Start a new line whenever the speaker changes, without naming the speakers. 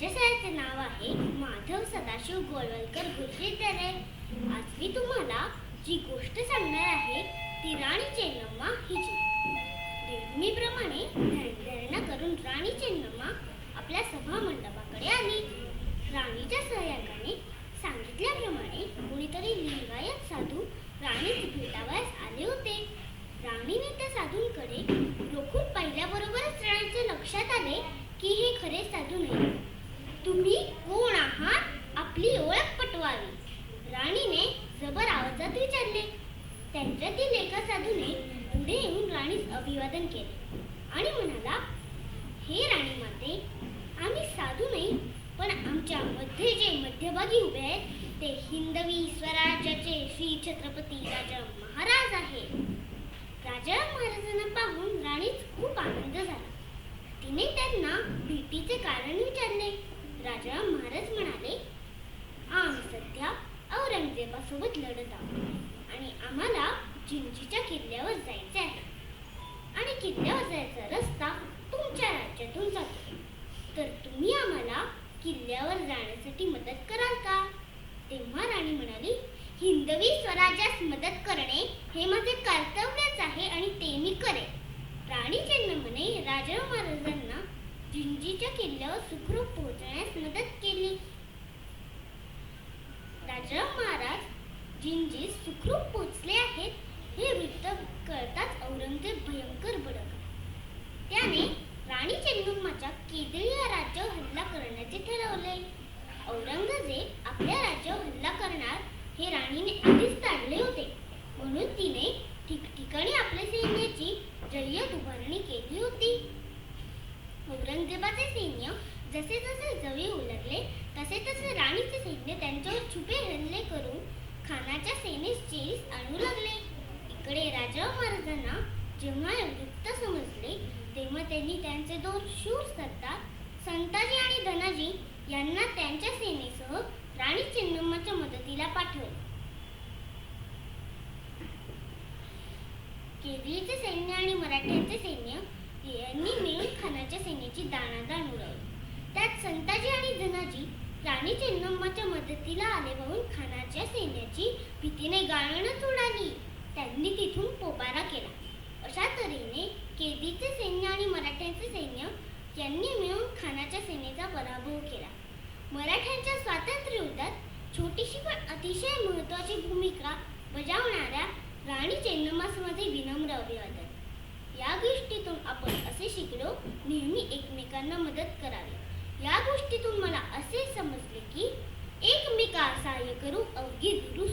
मातोश्री माझ्या शाळेचे नाव आहे माधव सदाशिव गोळवलकर गुरुविद्यालय आज मी तुम्हाला जी गोष्ट सांगणार आहे ती राणी चेन्नम्मा हिची. नेहमीप्रमाणे ध्यानधारणा करून राणी चेन्नम्मा आपल्या सभा मंडपाकडे आली. राणीच्या सहाय्याकाने सांगितल्याप्रमाणे कोणीतरी लिंगायत साधू राणीच भेटावयास आले होते. राणीने त्या साधूंकडे रोखून पाहिल्याबरोबरच राणीच्या लक्षात आले की हे खरे साधू नाही तुम्ही कोण आहात आपली ओळख पटवावी राणीने जबर आवाजात विचारले त्यांच्यातील एका साधूने पुढे येऊन राणीस अभिवादन केले. आणि म्हणाला हे राणी माते आम्ही साधू नाही पण आमच्या मध्ये जे मध्यभागी उभे आहेत ते हिंदवी स्वराज्याचे श्री छत्रपती राजा महाराज आहे. राजा महाराजांना पाहून राणीच खूप आनंद झाला. तिने त्यांना भेटीचे कारण विचारले. राजा महाराज म्हणाले आम्ही सध्या औरंगजेबासोबत लढत आहोत. किल्ल्यावर जायचे आहे. आणि किल्ल्यावर जायचा रस्ता तुमच्या राज्यातून जातो. तर तुम्ही आम्हाला किल्ल्यावर जाण्यासाठी मदत कराल का? तेव्हा राणी म्हणाली हिंदवी स्वराज्यास मदत करणे हे माझे कर्तव्यच आहे आणि ते मी करेन. राणी चेन्नमने राजा महाराजांना जिंजीच्या किल्ल्यावर सुखरूप पोहोचण्यास मदत केली. राजा महाराज जिंजीस सुखरूप पोचले आहेत. हे वृत्त कळताच औरंगजेब भयंकर भडकला त्याने राणी चेन्नम्माच्या केदळी या राज्यावर हल्ला करण्याचे ठरवले. औरंगजेब आपल्या राज्यावर हल्ला करणार हे राणीने आधीच ताणले होते. म्हणून तिने ठिकठिकाणी आपल्या सैन्याची जय्यत उभारणी केली होती. औरंगजेबाचे सैन्य जसे जसे जवळ उलगले तसे तसे राणीचे सैन्य त्यांच्यावर छुपे हल्ले करून खानाच्या सेनेस चेस आणू लागले. इकडे राजा महाराजांना जेव्हा हे समजले तेव्हा त्यांनी त्यांचे दोन शूर सरदार संताजी आणि धनाजी यांना त्यांच्या सेनेसह राणी चिन्नम्माच्या मदतीला पाठवले. केरळीचे सैन्य आणि मराठ्यांचे सैन्य यांनी मिळून खानाच्या सैन्याची दाणादाण उडवली. त्यात संताजी आणि धनाजी राणी चेन्नम्माच्या मदतीला आले म्हणून खानाच्या सैन्याची भीतीने गाळणच उडाली त्यांनी तिथून पोबारा केला अशा तऱ्हेने केदीचे सैन्य आणि मराठ्यांचे सैन्य यांनी मिळून खानाच्या सेनेचा पराभव केला. मराठ्यांच्या स्वातंत्र्य युद्धात छोटीशी पण अतिशय महत्वाची भूमिका बजावणाऱ्या राणी चेन्नम्मास माझे विनम्र अभिवादन. या गोष्टीतून आपण असे शिकलो नेहमी एकमेकांना मदत करावी. या गोष्टीतून मला असे समजले की एकमेका सहाय्य करू अवघी गुरु